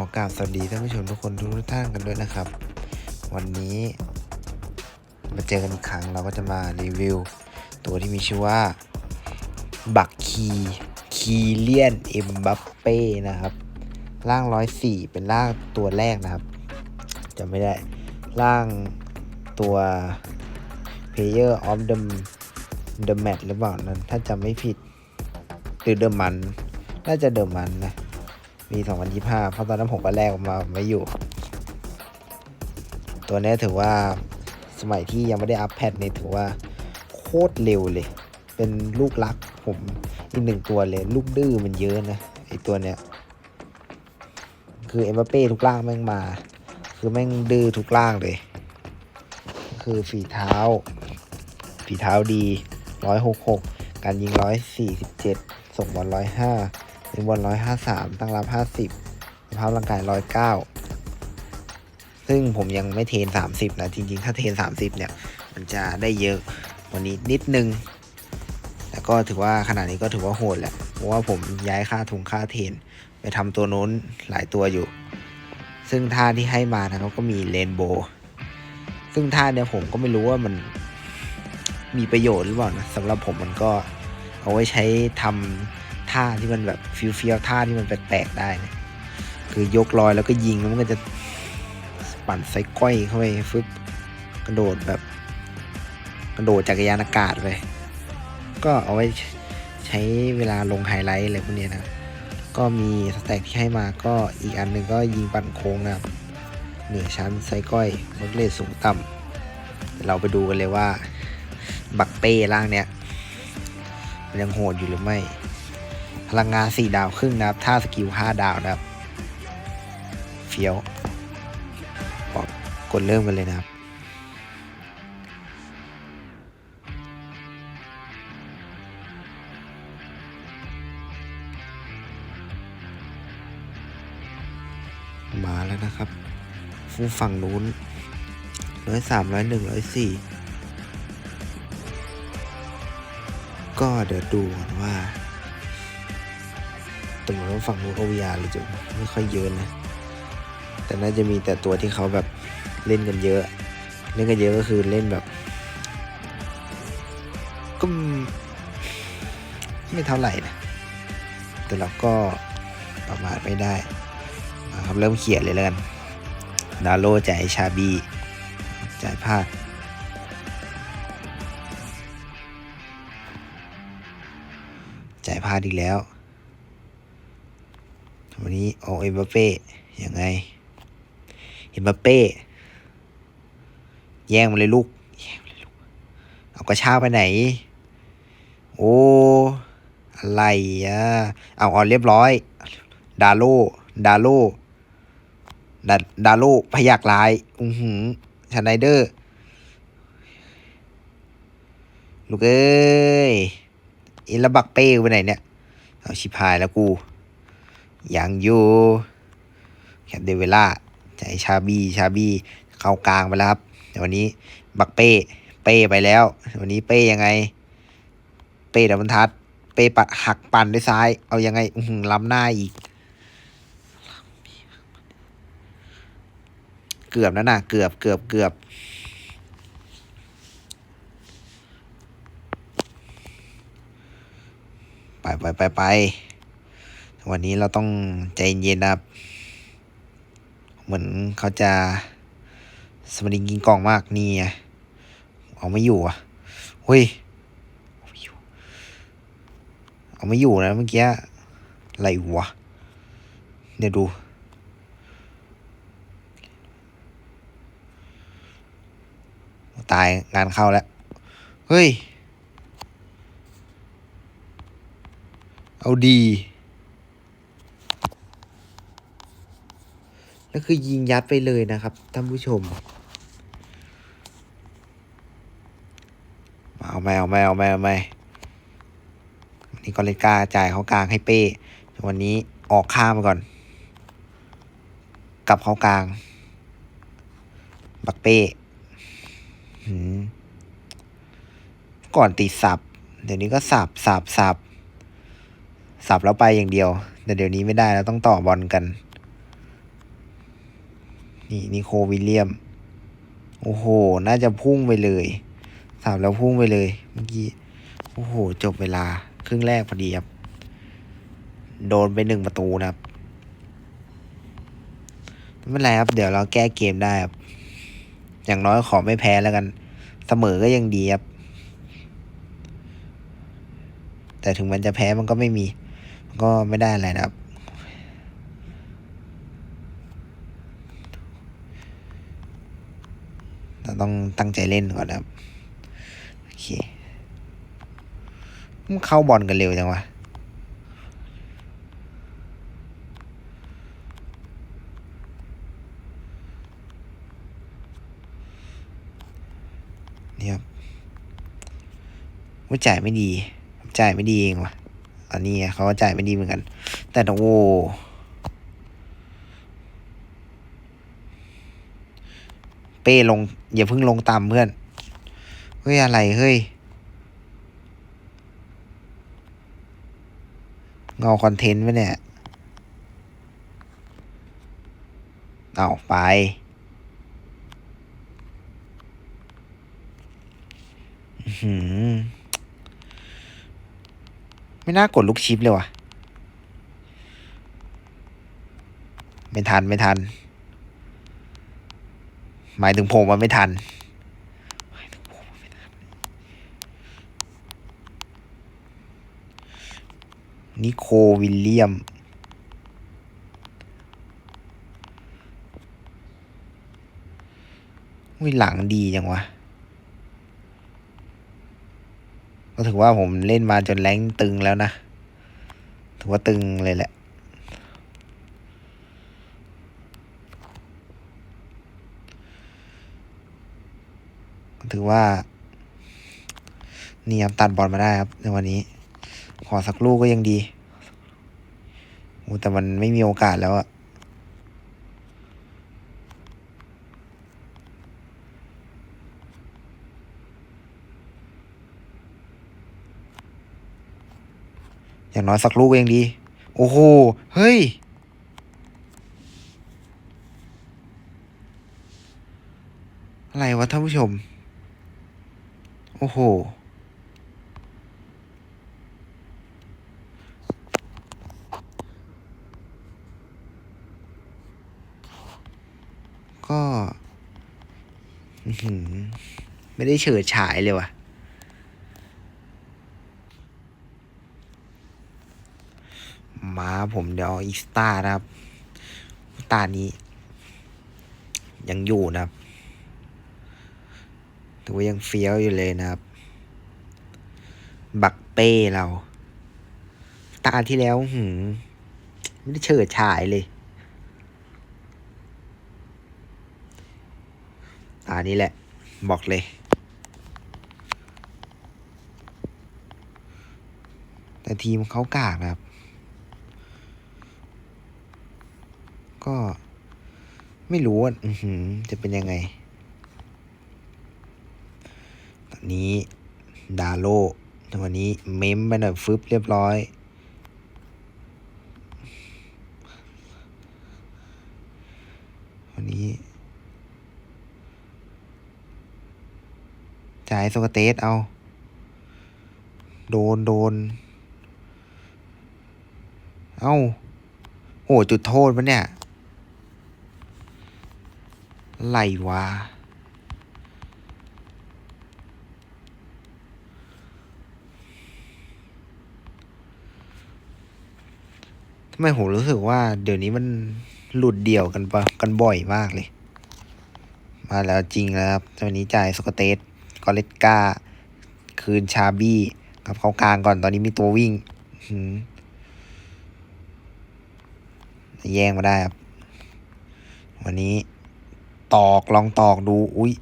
อกราบสวัสดีท่านผู้ชมทุกคนทุกท่านกันด้วยนะครับ วันนี้มาเจอกันอีกครั้งเราก็จะมารีวิว ตัวที่มีชื่อว่า บักคีคีเลียนเอ็มบัปเป้นะครับร่างร้อยสี่เป็นร่างตัวแรกนะครับจะไม่ได้ร่างตัว Player of the the Match หรือเปล่านั้น ถ้าจำไม่ผิดหรือเดอะมัน น่าจะเดอะมันนะ มี2025 เพราะตอนนั้นผมก็แลกมาไม่อยู่ ตัวนี้ถือว่าสมัยที่ยังไม่ได้อัพแพทเนี่ยถือว่าโคตรเร็วเลย เป็นลูกรักผมอีกหนึ่งตัวเลย ลูกดื้อมันเยอะนะไอตัวเนี้ย คือเอ็มบัปเป้ทุกล่างแม่งมา คือแม่งดื้อทุกล่างเลย คือฝีเท้า ฝีเท้าดี 166 การยิง 147 ส่งบอล105 เป็นบอล153ตั้งรับ50สภาพร่างกาย109ซึ่งผมยังไม่เทรน30นะ จริงๆ ถ้าเทรน30เนี่ย มันจะได้เยอะกวันนี้นิดนึงแต่ก็ถือว่าขนาดนี้ก็ถือว่าโหดแหละ เพราะว่าผมย้ายค่าทุงค่าเทน ไปทำตัวโน้นหลายตัวอยู่ ซึ่งท่าที่ให้มานะเขาก็มีเลนโบซึ่งท่าเนี่ยผมก็ไม่รู้ว่ามันมีประโยชน์หรือเปล่านะสำหรับผมมันก็เอาไว้ใช้ทำ ท่าที่มันแบบฟิลเฟียท่าที่มันแปลกๆได้นะคือยกลอยแล้วก็ยิงแล้วมันก็จะปั่นไซก้อยเข้าไปฟึบกระโดดแบบ กระโดดจักรยานอากาศไปก็เอาไว้ใช้เวลาลงไฮไลท์อะไรพวกนี้นะก็มีสแต็กที่ให้มาก็อีกอันหนึ่งก็ยิงปั่นโค้งนะครับเหนือชั้นไซก้อยลดเลทสูงต่ำเดี๋ยวเราไปดูกันเลยว่า บักเป้ร่างเนี้ยมันยังโหดอยู่หรือไม่ พลังงาน 4 ดาวครึ่งนะครับท่าสกิล 5 ดาวนะครับ เฟี้ยวบอกกดเริ่มกันเลยนะครับมาแล้วนะครับฟูฝั่งนู้นร้อยสามร้อยหนึ่งร้อยสี่ก็เดี๋ยวดูก่อนว่า ตเหมือนว่าฝั่งนู้นโอวิยาหรือจะไม่ค่อยเยอะนะ แต่น่าจะมีแต่ตัวที่เขาแบบเล่นกันเยอะ เล่นกันเยอะก็คือเล่นแบบ ก็ไม่เท่าไหร่นะ แต่เราก็ประมาทไม่ได้ครับเริ่มเขียนเลยแล้วกันดาโลจ่ายชาบีจ่ายพลาดจ่ายพลาดอีกแล้ว วันนี้เอาเอ็มบัปเป้ยังไงเอ็มบัปเป้แย่งมาเลยลูกแย่งมาเลยลูก เอากระชากไปไหน โอ้ อะไรอะ เอาออนเรียบร้อย ดาโลดาโลดาดาโลพยักลาย อือหือชไนเดอร์ ลูกเอ้ยอินละบักเป้ไปไหนเนี่ย เอาชิพายแล้วกู ยังอยู่แคปเดเวล่าใจชาบีชาบีเข้ากลางไปแล้วครับวันนี้บักเป้ เป้ไปแล้ว วันนี้เป้ยังไง เป้ดับบรรทัด เป้ปัดหักปั่นด้วยซ้าย เอายังไงอืล้ำหน้าอีก เกือบแล้วนะเกือบเกือบเกือบไปไปไปไป วันนี้เราต้องใจเย็นนะครับ เหมือนเขาจะสมริงกินกล่องมากนี่ไงเอาไม่อยู่อะเฮ้ยเอาไม่อยู่เอาไม่อยู่นะเมื่อกี้อะไรวะเดี๋ยวดูตายงานเข้าแล้ว เฮ้ย เอาดี แล้วคือยิงยัดไปเลยนะครับท่านผู้ชม เอาไม่เอาไม่เอาไม่เอาไม่วันนี้ก็เลยกล้าจ่ายเขากลางให้เป้วันนี้ออกข้ามก่อน กลับเขากลาง บักเป้ก่อนตีสับ เดี๋ยวนี้ก็สับสับสับสับแล้วไปอย่างเดียว แต่เดี๋ยวนี้ไม่ได้แล้วต้องต่อบอลกัน นี่นิโควิลเลียม โอ้โห น่าจะพุ่งไปเลยสามแล้วพุ่งไปเลย เมื่อกี้ โอ้โห จบเวลา ครึ่งแรกพอดีครับ โดนไปหนึ่งประตูนะครับ ไม่เป็นไรครับ เดี๋ยวเราแก้เกมได้ครับ อย่างน้อยขอไม่แพ้แล้วกัน เสมอก็ยังดีครับ แต่ถึงมันจะแพ้มันก็ไม่มี มันก็ไม่ได้อะไรนะครับ เรา ต้องตั้งใจเล่นก่อนนะครับ โอเคมันเข้าบอลกันเร็วจังวะนี่ครับว่าจ่ายไม่ดี จ่ายไม่ดีเองวะอันนี้เขาก็จ่ายไม่ดีเหมือนกัน แต่โอ้โห เป้ลง อย่าเพิ่งลงต่ำเพื่อน เฮ้ย อะไร เฮ้ย เงาคอนเทนต์ไว้เนี่ย เอาไป หือไม่น่ากดลูกชิปเลยว่ะ ไม่ทัน ไม่ทัน หมายถึงผมมันไม่ทันนิโควิลเลียม อุ้ยหลังดีจังวะ ก็ถือว่าผมเล่นมาจนแรงตึงแล้วนะ ถือว่าตึงเลยแหละ ถือว่านี่ครับตัดบอลมาได้ครับ ในวันนี้ ขอสักลูกก็ยังดีโอ้แต่มันไม่มีโอกาสแล้วอะอย่างน้อยสักลูกก็ยังดี โอ้โห เฮ้ย อะไรวะท่านผู้ชม โอ้โห ก็ไม่ได้เฉิดฉายเลยว่ะ มาผมเดี๋ยวอาอีสตาร์นะครับ ตานี้ ยังอยู่นะครับ ถือว่ายังเฟี้ยวอยู่เลยนะครับ บักเป้เรา ตาที่แล้วหืมไม่ได้เฉิดฉายเลย ตานี้แหละ บอกเลย แต่ทีมเขากากนะครับ ก็ไม่รู้ว่าจะเป็นยังไง ตอ นี้ดาโลวันนี้เมมไปหน่อยฟึบเรียบร้อย วันนี้ จ่ายโซกาเตสเอา โดนโดน เอ้าโหจุดโทษมันเนี่ยอะไรวะ ไมผมรู้สึกว่า เดี๋ยวนี้มันหลุดเดี่ยวกันปะกันบ่อยมากเลย มาแล้วจริงแล้วครับวันนี้จ่ายสกอตเตสกอเลตกาคืนชาบี้กับเขากลางก่อนตอนนี้มีตัววิ่งหืมแย่งมาได้ครับ วันนี้ตอกลองตอกดู อุ้ย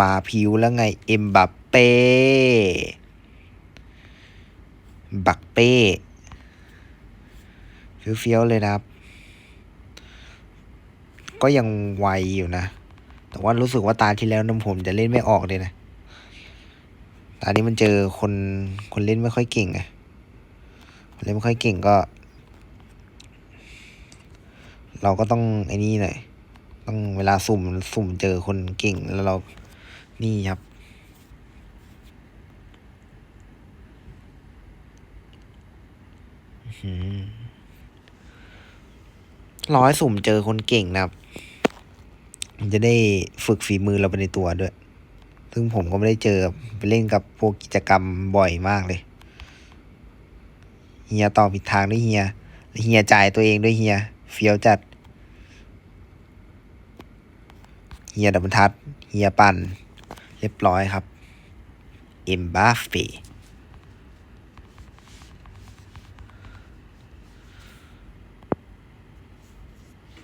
มาพิวแล้วไง เอ็มบัปเป้ บักเป้ เฟี้ยวๆเลยนะครับ ก็ยังไวอยู่นะ แต่ว่ารู้สึกว่าตาที่แล้วน้ำผมจะเล่นไม่ออกเลยนะ ตานี้มันเจอคนคนเล่นไม่ค่อยเก่งไงคนเล่นไม่ค่อยเก่งก็ เราก็ต้องไอ้นี่หน่อย ต้องเวลาสุ่มสุ่มเจอคนเก่งแล้วเรา นี่ครับอื้อหือ ร้อยสุ่มเจอคนเก่งนะครับมันจะได้ฝึกฝีมือเราไปในตัวด้วย ซึ่งผมก็ไม่ได้เจอไปเล่นกับพวกกิจกรรมบ่อยมากเลย เฮียต่อผิดทางด้วยเฮีย เฮียจ่ายตัวเองด้วยเฮีย เฟี้ยวจัด เฮียดับบิลทัด เฮียปั่น เรียบร้อยครับ เอ็มบาเฟ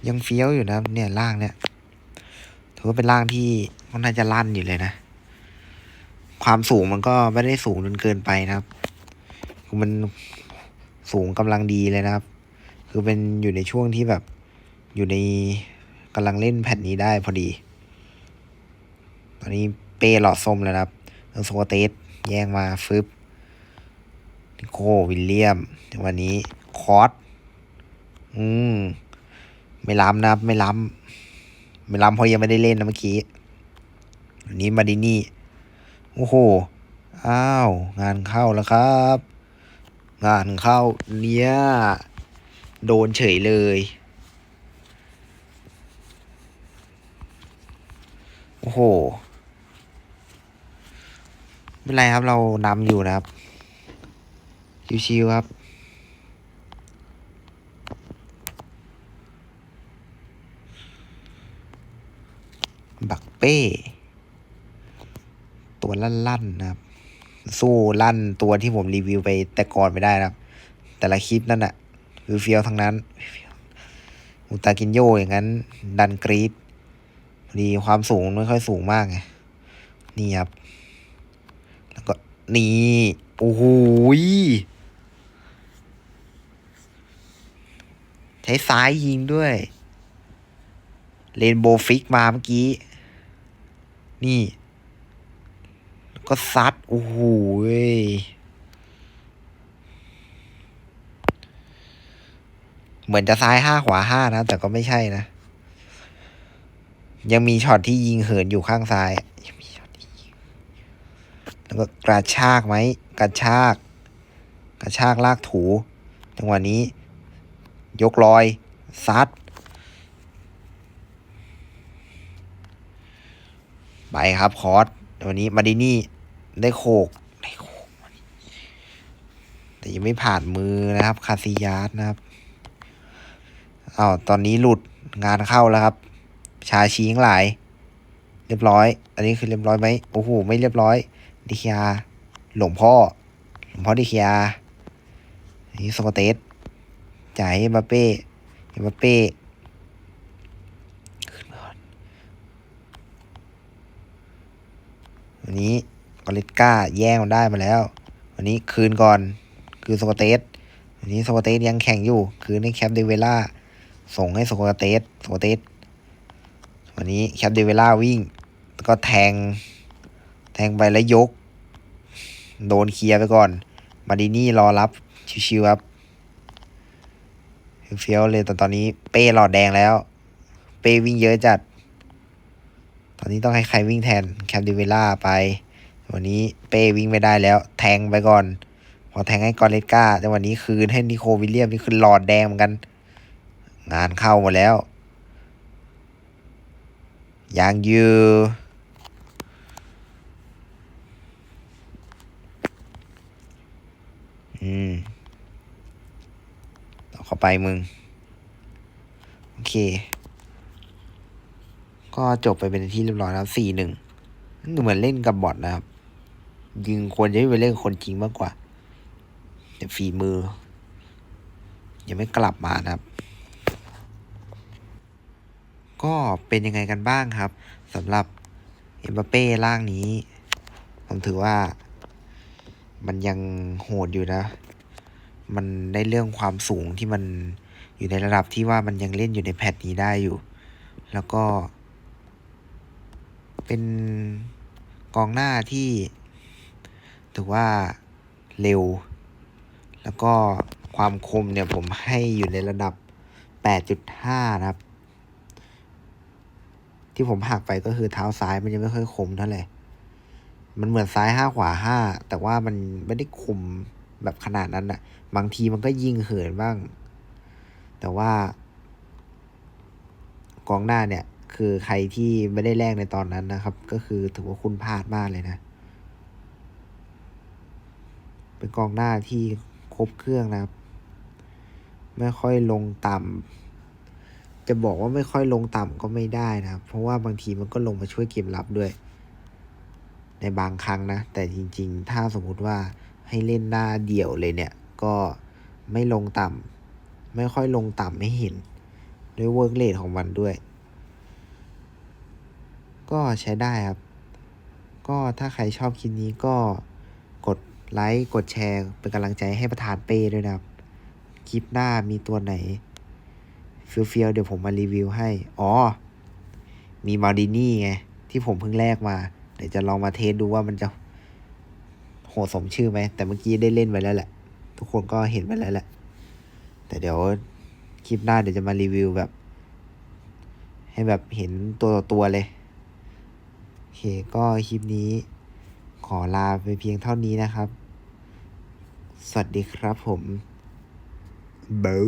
ยังเฟี้ยวอยู่นะเนี่ยล่างเนี่ยถือว่าเป็นล่างที่ค่อนข้าจะลั่นอยู่เลยนะ ความสูงมันก็ไม่ได้สูงจนเกินไปนะครับ คือมันสูงกำลังดีเลยนะครับ คือเป็นอยู่ในช่วงที่แบบอยู่ในกำลังเล่นแผ่นนี้ได้พอดี ตอนนี้เปหลอดส้มแล้วนะครับเออโซเตสแย่งมาฟึบโควิลเลียม วันนี้คอร์สอืม ไม่ล้ำนะครับ ไม่ล้ำไม่ล้ำเพราะยังไม่ได้เล่นนะเมื่อกี้วันนี้มาดินี่ โอ้โห อ้าว งานเข้าแล้วครับ งานเข้าเนี่ยโดนเฉยเลย โอ้โหไม่เป็นไรครับเรานำอยู่นะครับ ชิวๆครับ บัก เป้ ตัวลั่นๆนะครับ สู้ลั่นตัวที่ผมรีวิวไปแต่ก่อนไม่ได้นะครับ แต่ละคลิปนั่นอะคือเฟียวทั้งนั้น อุตากินโยอย่างนั้น ดันกรีดพอดีความสูงไม่ค่อยสูงมากไงนี่ครับ แล้วก็นี่โอ้โหใช้ซ้ายยิงด้วย เลนโบฟิกมาเมื่อกี้ นี่ ก็ซัด โอ้โหเหมือนจะซ้ายห้าขวาห้านะ แต่ก็ไม่ใช่นะ ยังมีช็อตที่ยิงเหินอยู่ข้างซ้ายยังมีช็อตที่ยิงแล้วก็กระชากไหม กระชาก กระชากลากถู จังหวะนี้ ยกลอย ซัด ไปครับคอร์สวันนี้มาดินี่ได้โขกได้โขกแต่ยังไม่ผ่านมือนะครับคาซิยาสนะครับอ้าวตอนนี้หลุดงานเข้าแล้วครับ ชาชี้งหลาย เรียบร้อย อันนี้คือเรียบร้อยไหมโอ้โหไม่เรียบร้อยดิคิอาหลวงพ่อหลวงพ่อดิคิอาอันนี้โซเตสจ่ายให้เอมบัปเป้เอ็มบัปเป้ขึ้นมาก่อน วันนี้กอเลตก้าแย่งมันได้มาแล้ว วันนี้คืนก่อน คืนโซเตสวันนี้โซเตสยังแข่งอยู่ คืนให้แคปเดเวล่าส่งให้โซเตสโซเตสวันนี้แคปเดเวล่าวิ่งก็แทง แทงไปแล้วยก โดนเคลียร์ไปก่อน มาดินี่รอรับชิวๆครับเฟี้ยวเลยแต่ตอนนี้เป้หลอดแดงแล้ว เป้วิ่งเยอะจัด ตอนนี้ต้องให้ใครวิ่งแทนแคปดิเวล่าไป วันนี้เป้วิ่งไม่ได้แล้ว แทงไปก่อน พอแทงให้กอเลสกาแต่วันนี้คืนให้นิโควิลเลียมนี่คือหลอดแดงเหมือนกัน งานเข้าหมดแล้วยังยู่อืมต่อเข้าไปมึง โอเค ก็จบไปเป็นที่เรียบร้อยแล้วสี่หนึ่งเหมือนเล่นกับบอทนะครับ ยิงควรจะไปเล่นคนจริงมากกว่าแต่ฝีมือ ยังไม่กลับมานะครับ ก็เป็นยังไงกันบ้างครับสำหรับเอ็มบัปเป้ร่างนี้ ผมถือว่า มันยังโหดอยู่นะ มันได้เรื่องความสูงที่มันอยู่ในระดับที่ว่ามันยังเล่นอยู่ในแพทนี้ได้อยู่ แล้วก็ เป็นกองหน้าที่ถือว่าเร็ว แล้วก็ความคมเนี่ยผมให้อยู่ในระดับ 8.5 นะครับ ที่ผมหักไปก็คือเท้าซ้ายมันยังไม่ค่อยคมเท่าไหร่ มันเหมือนซ้ายห้าขวาห้าแต่ว่ามันไม่ได้คมแบบขนาดนั้นน่ะบางทีมันก็ยิงเหินบ้าง แต่ว่ากองหน้าเนี่ย คือใครที่ไม่ได้แลกในตอนนั้นนะครับ ก็คือถือว่าคุณพลาดมากเลยนะ เป็นกองหน้าที่ครบเครื่องนะครับ ไม่ค่อยลงต่ำจะบอกว่าไม่ค่อยลงต่ำก็ไม่ได้นะครับ เพราะว่าบางทีมันก็ลงมาช่วยเกมรับด้วย ในบางครั้งนะ แต่จริง ๆ ถ้าสมมุติว่าให้เล่นหน้าเดี่ยวเลยเนี่ย ก็ไม่ลงต่ำไม่ค่อยลงต่ำไม่เห็น ด้วยเวิร์กเลทของมันด้วย ก็ใช้ได้ครับ ก็ถ้าใครชอบคลิปนี้ก็กดไลค์กดแชร์เป็นกำลังใจให้ประธานเป้ด้วยนะครับ คลิปหน้ามีตัวไหนเฟี้ยวๆเดี๋ยวผมมารีวิวให้ อ๋อ มีมาดินี่ไง ที่ผมเพิ่งแลกมา เดี๋ยวจะลองมาเทสดูว่ามันจะโหดสมชื่อไหม แต่เมื่อกี้ได้เล่นไปแล้วแหละ ทุกคนก็เห็นไปแล้วแหละ แต่เดี๋ยวคลิปหน้าเดี๋ยวจะมารีวิวแบบ ให้แบบเห็นตัวต่อตัวเลย เคก็คลิปนี้ ขอลาไปเพียงเท่านี้นะครับ สวัสดีครับผมบู